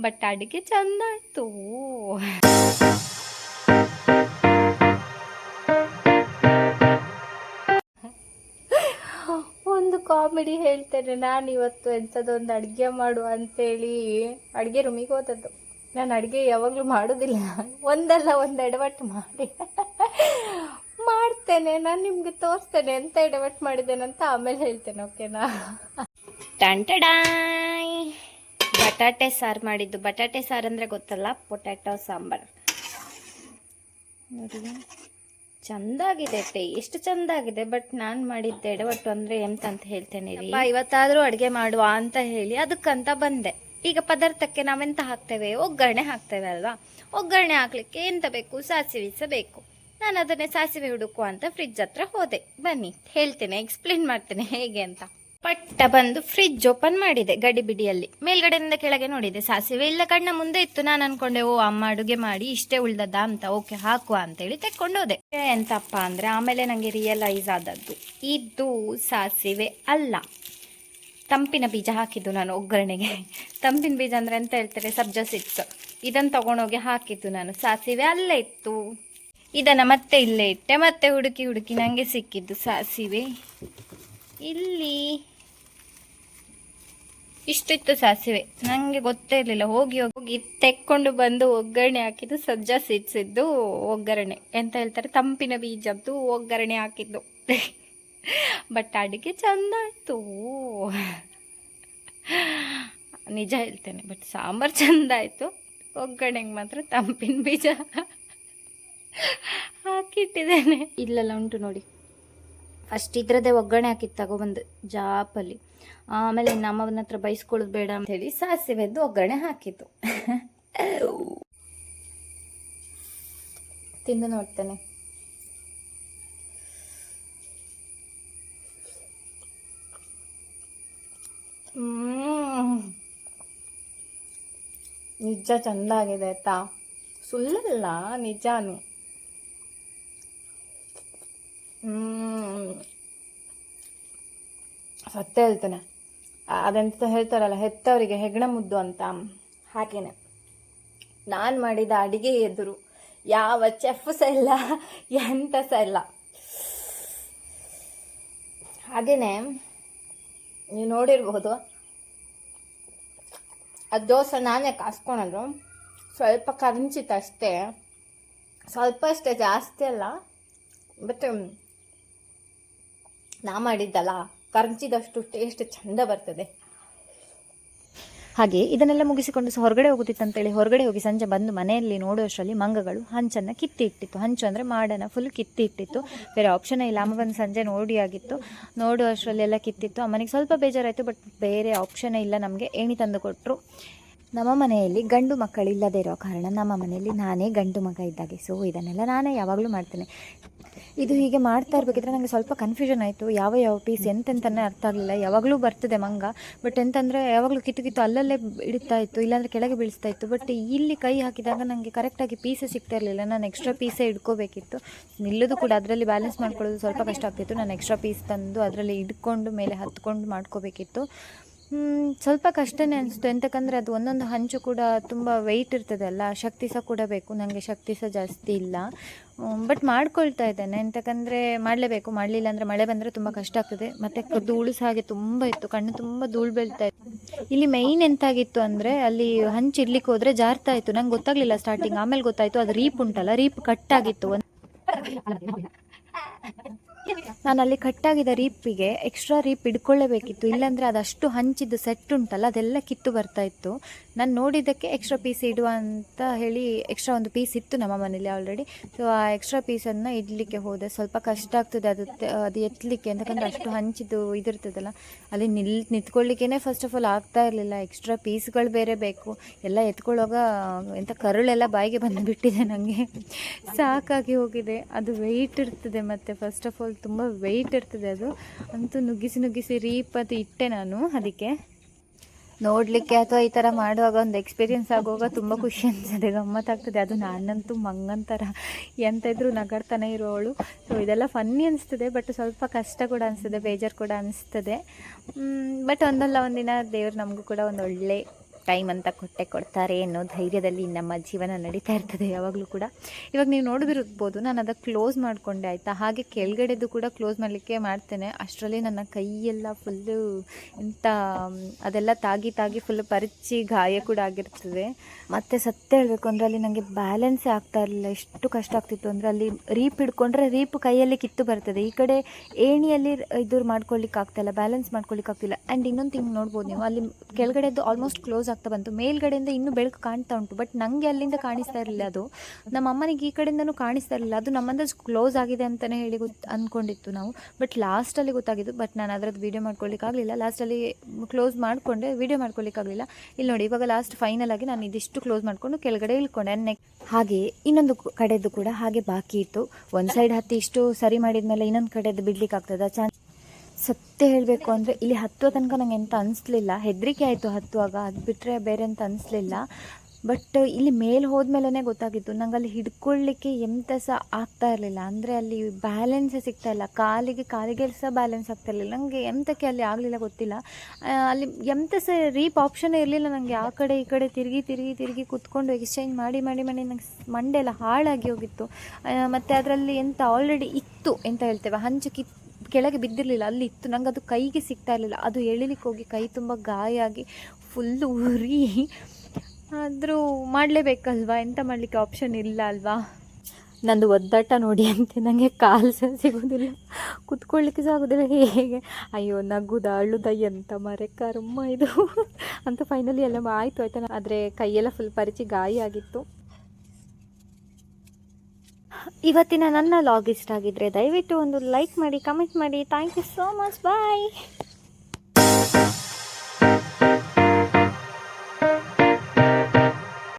But ಅಡುಗೆ ಚಂದ ಆಯಿತು ಒಂದು ಕಾಮಿಡಿ ಹೇಳ್ತೇನೆ ನಾನು ಇವತ್ತು ಎಂಥದ್ದೊಂದು ಅಡುಗೆ ಮಾಡು ಅಂತೇಳಿ. ಅಡುಗೆ ರೂಮಿಗೆ ಹೋದದ್ದು. ನಾನು ಅಡುಗೆ ಯಾವಾಗಲೂ ಮಾಡೋದಿಲ್ಲ. ಒಂದಲ್ಲ ಒಂದು ಎಡವಟ್ಟು ಮಾಡಿ. ಮಾಡ್ತೇನೆ ನಾನು ನಿಮಗೆ ತೋರಿಸ್ತೇನೆ ಎಂತ ಎಡವಟ್ಟು ಮಾಡಿದ್ದೇನೆ ಅಂತ ಆಮೇಲೆ ಹೇಳ್ತೇನೆ ಓಕೆನಾ ಟಂಟಡಾಯ್ ಬಟಾಟೆ ಸಾರು ಮಾಡಿದ್ದು. ಬಟಾಟೆ ಸಾರು ಅಂದರೆ ಗೊತ್ತಲ್ಲ? ಪೊಟ್ಯಾಟೊ, ಸಾಂಬಾರು. ನೋಡಿ ಚಂದಾಗಿದೆ ಟೇಸ್ಟ್ ಚಂದಾಗಿದೆ, ಬಟ್ ನಾನು ಮಾಡಿದ್ದೆ ಎಡವಟ್ಟು ಅಂದರೆ ಎಂತ ಅಂತ ಹೇಳ್ತೇನೆ ರೀ ಇವತ್ತಾದರೂ ಅಡುಗೆ ಮಾಡುವ ಅಂತ ಹೇಳಿ, ಅದಕ್ಕಂತ ಬಂದೆ. ಈಗ ಪದಾರ್ಥಕ್ಕೆ ನಾವೆಂತ ಹಾಕ್ತೇವೆ? ಒಗ್ಗರಣೆ ಹಾಕ್ತೇವೆ ಅಲ್ವಾ? ಒಗ್ಗರಣೆ ಹಾಕ್ಲಿಕ್ಕೆ ಎಂತ ಬೇಕು? ಸಾಸಿವೆ ಬೇಕು. ನಾನು ಅದನ್ನೇ ಸಾಸಿವೆ ಹುಡುಕುವ ಅಂತ ಫ್ರಿಜ್ ಹತ್ರ ಹೋದೆ. ಬನ್ನಿ, ಹೇಳ್ತೇನೆ ಎಕ್ಸ್ಪ್ಲೇನ್ ಮಾಡ್ತೇನೆ ಹೇಗೆ ಅಂತ. ಪಟ್ಟ ಬಂದು ಫ್ರಿಜ್ ಓಪನ್ ಮಾಡಿದೆ ಗಡಿ ಬಿಡಿಯಲ್ಲಿ. ಮೇಲ್ಗಡೆಯಿಂದ ಕೆಳಗೆ ನೋಡಿದೆ, ಸಾಸಿವೆ ಇಲ್ಲ, ಕಣ್ಣ ಮುಂದೆ ಇತ್ತು. ನಾನು ಅನ್ಕೊಂಡೆ, ಓ, ಅಮ್ಮ ಅಡುಗೆ ಮಾಡಿ, ಇಷ್ಟೇ ಉಳ್ದದ ಅಂತ. ಓಕೆ, ಹಾಕುವ ಅಂತೇಳಿ ತೆಕ್ಕೊಂಡೋದೆ. ಎಂತಪ್ಪ ಅಂದ್ರೆ, ಆಮೇಲೆ ನನಗೆ ರಿಯಲೈಸ್ ಆದದ್ದು, ಇದು ಸಾಸಿವೆ ಅಲ್ಲ. ತಂಪಿನ ಬೀಜ ಹಾಕಿದ್ದು ನಾನು ಒಗ್ಗರಣೆಗೆ. ತಂಪಿನ ಬೀಜ ಅಂದ್ರೆ ಎಂತ ಹೇಳ್ತಾರೆ? ಸಬ್ಜಾ ಸಿಡ್ಸ್ ಇದನ್ನು ತಗೊಂಡೋಗಿ ಹಾಕಿದ್ದು ನಾನು. ಸಾಸಿವೆ ಅಲ್ಲೇ ಇತ್ತು. ಇದನ್ನು ಮತ್ತೆ ಇಲ್ಲೇ ಇಟ್ಟೆ. ಮತ್ತೆ ಹುಡುಕಿ ಹುಡುಕಿ ನನಗೆ ಸಿಕ್ಕಿದ್ದು ಸಾಸಿವೆ. ಇಲ್ಲಿ ಇಷ್ಟಿತ್ತು ಸಾಸಿವೆ. ನನಗೆ ಗೊತ್ತೇ ಇರಲಿಲ್ಲ. ಹೋಗಿ ಹೋಗಿ ತೆಕ್ಕೊಂಡು ಬಂದು ಒಗ್ಗರಣೆ ಹಾಕಿದ್ದು ಸಜ್ಜಾ ಸಿಡ್ಸಿದ್ದು ಒಗ್ಗರಣೆ. ಎಂತ ಹೇಳ್ತಾರೆ? ತಂಪಿನ ಬೀಜದ್ದು ಒಗ್ಗರಣೆ ಹಾಕಿದ್ದು. ಬಟ್ ಅಡುಗೆ ಚಂದ ಆಯಿತು. ನಿಜ ಹೇಳ್ತೇನೆ. ಬಟ್ ಸಾಂಬಾರು ಚಂದ ಆಯಿತು. ಒಗ್ಗರಣೆಗೆ ಮಾತ್ರ ತಂಪಿನ ಬೀಜ ಹಾಕಿಟ್ಟಿದ್ದೇನೆ. ಇಲ್ಲೆಲ್ಲ ಉಂಟು ನೋಡಿ. ಫಸ್ಟ್ ಇದ್ರದೇ ಒಗ್ಗರಣೆ ಹಾಕಿತ್ತು ತಗೊಬಂದು. ಜಾಪಲ್ಲಿ. ಆಮೇಲೆ ನಮ್ಮವನ ಹತ್ರ ಬೈಸ್ಕೊಳ್ಳೋದು ಬೇಡ ಅಂತ ಹೇಳಿ ಸಾಸಿವೆದ್ದು ಒಗ್ಗರಣೆ ಹಾಕಿತು ತಿಂದು ನೋಡ್ತೇನೆ. ಹ್ಮ್. ನಿಜ ಚಂದ ಆಗಿದೆ ಆಯ್ತಾ ಸುಳ್ಳಲ್ಲ ನಿಜಾನು. ಸತ್ಯ ಹೇಳ್ತಾನೆ ಅದೆಂತ ಹೇಳ್ತಾರಲ್ಲ, ಹೆತ್ತವರಿಗೆ ಹೆಗ್ಣ ಮುದ್ದು ಅಂತ. ಹಾಗೇನೆ. ನಾನು ಮಾಡಿದ ಅಡಿಗೆ ಎದುರು ಯಾವ ಚೆಫ್ ಸಹ ಇಲ್ಲ, ಎಂತ ಸಹ ಇಲ್ಲ. ಹಾಗೇನೆ, ನೀವು ನೋಡಿರ್ಬೋದು ಅದು ದೋಸೆ ನಾನೇ ಕಾಸ್ಕೊಳೋದು ಸ್ವಲ್ಪ ಕರಂಚಿತ್ತು ಅಷ್ಟೇ. ಸ್ವಲ್ಪ ಅಷ್ಟೇ ಜಾಸ್ತಿ ಅಲ್ಲ ಬಟ್ ನಾ ಮಾಡಿದ್ದಲ್ಲ. ಕರ್ಚಿದಷ್ಟು ಟೇಸ್ಟ್ ಚಂದ ಬರ್ತದೆ. ಹಾಗೆ ಇದನ್ನೆಲ್ಲ ಮುಗಿಸಿಕೊಂಡು ಸಹ ಹೊರಗಡೆ ಹೋಗುತ್ತಿತ್ತಂತೇಳಿ ಹೊರಗಡೆ ಹೋಗಿ ಸಂಜೆ ಬಂದು ಮನೆಯಲ್ಲಿ ನೋಡುವಷ್ಟರಲ್ಲಿ ಮಂಗಗಳು, ಹಂಚನ್ನು ಕಿತ್ತಿ ಇಟ್ಟಿತ್ತು. ಹಂಚು ಅಂದರೆ ಮಾಡನ ಫುಲ್ ಕಿತ್ತಿ ಇಟ್ಟಿತ್ತು. ಬೇರೆ ಆಪ್ಷನ್ ಇಲ್ಲ. ಅಮ್ಮ ಬಂದು ಸಂಜೆ ನೋಡಿ ಆಗಿತ್ತು. ನೋಡುವಷ್ಟರಲ್ಲಿ ಎಲ್ಲ ಕಿತ್ತಿತ್ತು. ಅಮ್ಮನಿಗೆ ಸ್ವಲ್ಪ ಬೇಜಾರಾಯಿತು ಬಟ್ ಬೇರೆ ಆಪ್ಷನ್ ಇಲ್ಲ ನಮಗೆ. ಏಣಿ ತಂದು ಕೊಟ್ಟರು ನಮ್ಮ ಮನೆಯಲ್ಲಿ ಗಂಡು ಮಕ್ಕಳಿಲ್ಲದೇ ಇರೋ ಕಾರಣ ನಮ್ಮ ಮನೆಯಲ್ಲಿ ನಾನೇ ಗಂಡು ಮಗ ಇದ್ದಾಗೆ. ಸೊ ಇದನ್ನೆಲ್ಲ ನಾನೇ ಯಾವಾಗಲೂ ಮಾಡ್ತೇನೆ. ಇದು ಹೀಗೆ ಮಾಡ್ತಾ ಇರಬೇಕಿದ್ರೆ ನನಗೆ ಸ್ವಲ್ಪ ಕನ್ಫ್ಯೂಷನ್ ಆಯಿತು. ಯಾವ ಯಾವ ಪೀಸ್ ಎಂತೆಂತನೇ ಅರ್ಥ ಆಗಲಿಲ್ಲ. ಯಾವಾಗಲೂ ಬರ್ತದೆ ಮಂಗ. ಬಟ್ ಎಂತಂದರೆ ಯಾವಾಗಲೂ ಕಿತ್ತು ಕಿತ್ತು ಅಲ್ಲಲ್ಲೇ ಇಡ್ತಾ ಇತ್ತು. ಇಲ್ಲಾಂದರೆ ಕೆಳಗೆ ಬೀಳಿಸ್ತಾ ಇತ್ತು. ಬಟ್ ಇಲ್ಲಿ ಕೈ ಹಾಕಿದಾಗ ನನಗೆ ಕರೆಕ್ಟಾಗಿ ಪೀಸೆ ಸಿಗ್ತಾ ಇರಲಿಲ್ಲ. ನಾನು ಎಕ್ಸ್ಟ್ರಾ ಪೀಸೇ ಇಟ್ಕೋಬೇಕಿತ್ತು ನಿಲ್ಲೋದು ಕೂಡ ಅದರಲ್ಲಿ ಬ್ಯಾಲೆನ್ಸ್ ಮಾಡ್ಕೊಳ್ಳೋದು ಸ್ವಲ್ಪ ಕಷ್ಟ ಆಗ್ತಿತ್ತು. ನಾನು ಎಕ್ಸ್ಟ್ರಾ ಪೀಸ್ ತಂದು ಅದರಲ್ಲಿ ಇಟ್ಕೊಂಡು ಮೇಲೆ ಹತ್ಕೊಂಡು ಮಾಡ್ಕೋಬೇಕಿತ್ತು. ಸ್ವಲ್ಪ ಕಷ್ಟನೇ ಅನಿಸ್ತು ಎಂತಕ್ಕಂದರೆ ಅದು ಒಂದೊಂದು ಹಂಚು ಕೂಡ ತುಂಬ ವೆಯ್ಟ್ ಇರ್ತದೆ ಅಲ್ಲ? ಶಕ್ತಿ ಸಹ ಕೂಡ ಬೇಕು. ನನಗೆ ಶಕ್ತಿ ಸಹ ಜಾಸ್ತಿ ಇಲ್ಲ. ಬಟ್ ಮಾಡ್ಕೊಳ್ತಾ ಇದ್ದೇನೆ. ಎಂತಕ್ಕಂದರೆ ಮಾಡಲೇಬೇಕು. ಮಾಡಲಿಲ್ಲ ಅಂದರೆ ಮಳೆ ಬಂದರೆ ತುಂಬ ಕಷ್ಟ ಆಗ್ತದೆ. ಮತ್ತು ಧೂಳು ಸಹ ಹಾಗೆ ತುಂಬ ಇತ್ತು. ಕಣ್ಣು ತುಂಬ ಧೂಳು ಬೀಳ್ತಾ ಇತ್ತು. ಇಲ್ಲಿ ಮೈನ್ ಎಂತಾಗಿತ್ತು ಅಂದರೆ ಅಲ್ಲಿ ಹಂಚು ಇಡ್ಲಿಕ್ಕೆ ಹೋದರೆ ಜಾರ್ತಾ ಇತ್ತು. ನಂಗೆ ಗೊತ್ತಾಗಲಿಲ್ಲ ಸ್ಟಾರ್ಟಿಂಗ್ ಆಮೇಲೆ ಗೊತ್ತಾಯಿತು. ಅದು ರೀಪ್ ಉಂಟಲ್ಲ? ರೀಪ್ ಕಟ್ಟಾಗಿತ್ತು ಒಂದು ನಾನು ಅಲ್ಲಿ ಕಟ್ಟಾಗಿದ್ದ ರೀಪಿಗೆ ಎಕ್ಸ್ಟ್ರಾ ರೀಪ್ ಇಡ್ಕೊಳ್ಳೇಬೇಕಿತ್ತು. ಇಲ್ಲಾಂದರೆ ಅದಷ್ಟು ಹಂಚಿದ್ದು ಸೆಟ್ ಉಂಟಲ್ಲ, ಅದೆಲ್ಲ ಕಿತ್ತು ಬರ್ತಾ ಇತ್ತು. ನಾನು ನೋಡಿದ್ದಕ್ಕೆ ಎಕ್ಸ್ಟ್ರಾ ಪೀಸ್ ಇಡುವ ಅಂತ ಹೇಳಿ ಎಕ್ಸ್ಟ್ರಾ ಒಂದು ಪೀಸ್ ಇತ್ತು ನಮ್ಮ ಮನೇಲಿ ಆಲ್ರೆಡಿ ಸೊ ಆ ಎಕ್ಸ್ಟ್ರಾ ಪೀಸನ್ನು ಇಡಲಿಕ್ಕೆ ಹೋದೆ. ಸ್ವಲ್ಪ ಕಷ್ಟ ಆಗ್ತದೆ ಅದು ಅದು ಎತ್ತಲಿಕ್ಕೆ ಯಾಕಂದರೆ ಅಷ್ಟು ಹಂಚಿದ್ದು ಇದಿರ್ತದಲ್ಲ. ಅಲ್ಲಿ ನಿಲ್ ನಿಂತ್ಕೊಳ್ಳಿಕ್ಕೇ ಫಸ್ಟ್ ಆಫ್ ಆಲ್ ಆಗ್ತಾ ಇರಲಿಲ್ಲ. ಎಕ್ಸ್ಟ್ರಾ ಪೀಸ್ಗಳು ಬೇರೆ ಬೇಕು. ಎಲ್ಲ ಎತ್ಕೊಳ್ಳೋವಾಗ ಎಂಥ ಕರುಳೆಲ್ಲ ಬಾಯಿಗೆ ಬಂದು ಬಿಟ್ಟಿದೆ ನನಗೆ ಸಾಕಾಗಿ ಹೋಗಿದೆ. ಅದು ವೆಯ್ಟ್ ಇರ್ತದೆ ಮತ್ತೆ ಫಸ್ಟ್ ಆಫ್ ಆಲ್ ತುಂಬ ವೆಯ್ಟ್ ಇರ್ತದೆ ಅದು. ಅಂತೂ ನುಗ್ಗಿಸಿ ನುಗ್ಗಿಸಿ ರೀಪ್ ಅದು ಇಟ್ಟೆ ನಾನು ಅದಕ್ಕೆ. ನೋಡಲಿಕ್ಕೆ ಅಥವಾ ಈ ಥರ ಮಾಡುವಾಗ ಒಂದು ಎಕ್ಸ್ಪೀರಿಯೆನ್ಸ್ ಆಗುವಾಗ ತುಂಬ ಖುಷಿ ಅನಿಸ್ತದೆ ಗಮ್ಮತ್ತಾಗ್ತದೆ. ಅದು ನಾನಂತೂ ಮಂಗಂತರ. ಎಂತ ಇದ್ರೂ ನಗಾಡ್ತಾನೆ ಇರೋವಳು. ಸೊ ಇದೆಲ್ಲ ಫನ್ನಿ ಅನಿಸ್ತದೆ ಬಟ್ ಸ್ವಲ್ಪ ಕಷ್ಟ ಕೂಡ ಅನಿಸ್ತದೆ, ಬೇಜಾರು ಕೂಡ ಅನಿಸ್ತದೆ. ಬಟ್ ಒಂದಲ್ಲ ಒಂದಿನ ದೇವರು ನಮಗೂ ಕೂಡ ಒಂದು ಒಳ್ಳೆ ಟೈಮ್ ಅಂತ ಕೊಟ್ಟೆ ಕೊಡ್ತಾರೆ ಅನ್ನೋ ಧೈರ್ಯದಲ್ಲಿ ನಮ್ಮ ಜೀವನ ನಡೀತಾ ಇರ್ತದೆ ಯಾವಾಗಲೂ ಕೂಡ. ಇವಾಗ ನೀವು ನೋಡಿದಿರ್ಬೋದು ನಾನು ಅದಕ್ಕೆ ಕ್ಲೋಸ್ ಮಾಡಿಕೊಂಡೆ, ಆಯಿತಾ? ಹಾಗೆ ಕೆಳಗಡೆದು ಕೂಡ ಕ್ಲೋಸ್ ಮಾಡಲಿಕ್ಕೆ ಮಾಡ್ತೇನೆ. ಅಷ್ಟರಲ್ಲಿ ನನ್ನ ಕೈಯೆಲ್ಲ ಫುಲ್ಲು ಇಂಥ ಅದೆಲ್ಲ ತಾಗಿ ತಾಗಿ ಫುಲ್ ಪರಿಚಿ ಗಾಯ ಕೂಡ ಆಗಿರ್ತದೆ. ಮತ್ತು ಸತ್ಯ ಹೇಳಬೇಕು ಅಂದರೆ ಅಲ್ಲಿ ನನಗೆ ಬ್ಯಾಲೆನ್ಸೇ ಆಗ್ತಾ ಇರಲಿಲ್ಲ. ಎಷ್ಟು ಕಷ್ಟ ಆಗ್ತಿತ್ತು ಅಂದರೆ ಅಲ್ಲಿ ರೀಪ್ ಹಿಡ್ಕೊಂಡ್ರೆ ರೀಪ್ ಕೈಯಲ್ಲಿ ಕಿತ್ತು ಬರ್ತದೆ. ಈ ಕಡೆ ಏಣಿಯಲ್ಲಿ ಇದು ಮಾಡ್ಕೊಳ್ಳಿಕ್ಕೆ ಆಗ್ತಾಯಿಲ್ಲ ಬ್ಯಾಲೆನ್ಸ್ ಮಾಡ್ಕೊಳ್ಳಿಕ್ಕೆ ಆಗ್ತಿಲ್ಲ ಆ್ಯಂಡ್ ಇನ್ನೊಂದು ಥಿಂಗ್ ನೋಡ್ಬೋದು ನೀವು, ಅಲ್ಲಿ ಕೆಳಗಡೆದು ಆಲ್ಮೋಸ್ಟ್ ಕ್ಲೋಸ್ ಆಗ್ತಾ ಬಂತು. ಮೇಲ್ಗಡೆಯಿಂದ ಇನ್ನೂ ಬೆಳಕು ಕಾಣ್ತಾ ಉಂಟು. ಬಟ್ ನಂಗೆ ಅಲ್ಲಿಂದ ಕಾಣಿಸ್ತಾ ಇರಲಿಲ್ಲ ಅದು. ನಮ್ಮ ಅಮ್ಮನಿಗೆ ಈ ಕಡೆಯಿಂದನೂ ಕಾಣಿಸ್ತಾ ಇರಲಿಲ್ಲ. ಅದು ನಮ್ಮಂದ ಕ್ಲೋಸ್ ಆಗಿದೆ ಅಂತಲೇ ಹೇಳಿ ಗೊತ್ತು ಅಂದ್ಕೊಂಡಿತ್ತು ನಾವು. ಬಟ್ ಲಾಸ್ಟಲ್ಲಿ ಗೊತ್ತಾಗಿದ್ದು. ಬಟ್ ನಾನು ಅದ್ರದ್ದು ವೀಡಿಯೋ ಮಾಡ್ಕೊಳ್ಳಿಕ್ಕಾಗಲಿಲ್ಲ ಲಾಸ್ಟಲ್ಲಿ ಕ್ಲೋಸ್ ಮಾಡಿಕೊಂಡೆ. ವೀಡಿಯೋ ಮಾಡ್ಕೊಳ್ಳಿಕ್ಕಾಗಲಿಲ್ಲ ಇಲ್ಲಿ ನೋಡಿ, ಇವಾಗ ಲಾಸ್ಟ್ ಫೈನಲ್ ಆಗಿ ನಾನು ಇದಿಷ್ಟು ಕ್ಲೋಸ್ ಮಾಡಿಕೊಂಡು ಕೆಳಗಡೆ ಇಳ್ಕೊಂಡೆ. ನೆಕ್ ಹಾಗೆ ಇನ್ನೊಂದು ಕಡೆದು ಕೂಡ ಹಾಗೆ ಬಾಕಿ ಇತ್ತು. ಒಂದು ಸೈಡ್ ಹತ್ತಿ ಇಷ್ಟು ಸರಿ ಮಾಡಿದ್ಮೇಲೆ ಇನ್ನೊಂದು ಕಡೆದು ಬಿಡ್ಲಿಕ್ಕೆ ಆಗ್ತದ ಸತ್ಯ ಹೇಳಬೇಕು ಅಂದರೆ ಇಲ್ಲಿ ಹತ್ತುವ ತನಕ ನಂಗೆ ಎಂತ ಅನಿಸ್ಲಿಲ್ಲ. ಹೆದರಿಕೆ ಆಯಿತು ಹತ್ತುವಾಗ, ಅದು ಬಿಟ್ಟರೆ ಬೇರೆ ಅಂತ ಅನಿಸ್ಲಿಲ್ಲ. ಬಟ್ ಇಲ್ಲಿ ಮೇಲೆ ಹೋದ್ಮೇಲೆ ಗೊತ್ತಾಗಿತ್ತು ನಂಗೆ ಅಲ್ಲಿ ಹಿಡ್ಕೊಳ್ಳಿಕ್ಕೆ ಎಂತ ಸಹ ಆಗ್ತಾ ಇರಲಿಲ್ಲ. ಅಂದರೆ ಅಲ್ಲಿ ಬ್ಯಾಲೆನ್ಸೇ ಸಿಗ್ತಾ ಇಲ್ಲ. ಕಾಲಿಗೆ ಕಾಲಿಗೆ ಸಹ ಬ್ಯಾಲೆನ್ಸ್ ಆಗ್ತಾ ಇರಲಿಲ್ಲ. ನನಗೆ ಎಂತಕ್ಕೆ ಅಲ್ಲಿ ಆಗಲಿಲ್ಲ ಗೊತ್ತಿಲ್ಲ. ಅಲ್ಲಿ ಎಂತ ಸಹ ರೀಪ್ ಆಪ್ಷನ್ ಇರಲಿಲ್ಲ ನನಗೆ ಆ ಕಡೆ, ಈ ಕಡೆ ತಿರುಗಿ ತಿರುಗಿ ತಿರುಗಿ ಕುತ್ಕೊಂಡು ಎಕ್ಸ್ಚೇಂಜ್ ಮಾಡಿ ಮಾಡಿ ಮಾಡಿ ನಂಗೆ ಮಂಡೆ ಎಲ್ಲ ಹಾಳಾಗಿ ಹೋಗಿತ್ತು. ಮತ್ತು ಅದರಲ್ಲಿ ಎಂತ ಆಲ್ರೆಡಿ ಇತ್ತು ಎಂತ ಹೇಳ್ತೇವೆ? ಹಂಚಿಕೆ ಕೆಳಗೆ ಬಿದ್ದಿರಲಿಲ್ಲ, ಅಲ್ಲಿ ಇತ್ತು. ನಂಗೆ ಅದು ಕೈಗೆ ಸಿಗ್ತಾ ಇರಲಿಲ್ಲ. ಅದು ಎಳಿಲಿಕ್ಕೆ ಹೋಗಿ ಕೈ ತುಂಬ ಗಾಯ ಆಗಿ ಫುಲ್ಲು ಉರಿ. ಆದರೂ ಮಾಡಲೇಬೇಕಲ್ವಾ? ಎಂತ ಮಾಡಲಿಕ್ಕೆ ಆಪ್ಷನ್ ಇಲ್ಲ ಅಲ್ವಾ? ನಂದು ಒದ್ದಾಟ ನೋಡಿ ಅಂತೆ. ನನಗೆ ಕಾಲು ಸಹ ಸಿಗೋದಿಲ್ಲ. ಕುತ್ಕೊಳ್ಳಿಕ್ಕೆ ಸಹ ಆಗೋದಿಲ್ಲ. ಹೇಗೆ? ಅಯ್ಯೋ, ನಗುದ, ಅಳುದ, ಎಂತ ಮರೆ ಕರ್ಮ ಇದು. ಅಂತ ಫೈನಲಿ ಎಲ್ಲ ಆಯಿತು ಆಯಿತಾ. ಆದರೆ ಕೈಯೆಲ್ಲ ಫುಲ್ ಪರಿಚಿ ಗಾಯ ಆಗಿತ್ತು. ಇವತ್ತಿನ ನನ್ನ ಲಾಗ್ ಇಷ್ಟ ಆಗಿದ್ರೆ ದಯವಿಟ್ಟು ಒಂದು ಲೈಕ್ ಮಾಡಿ ಕಮೆಂಟ್ ಮಾಡಿ. Thank you so much bye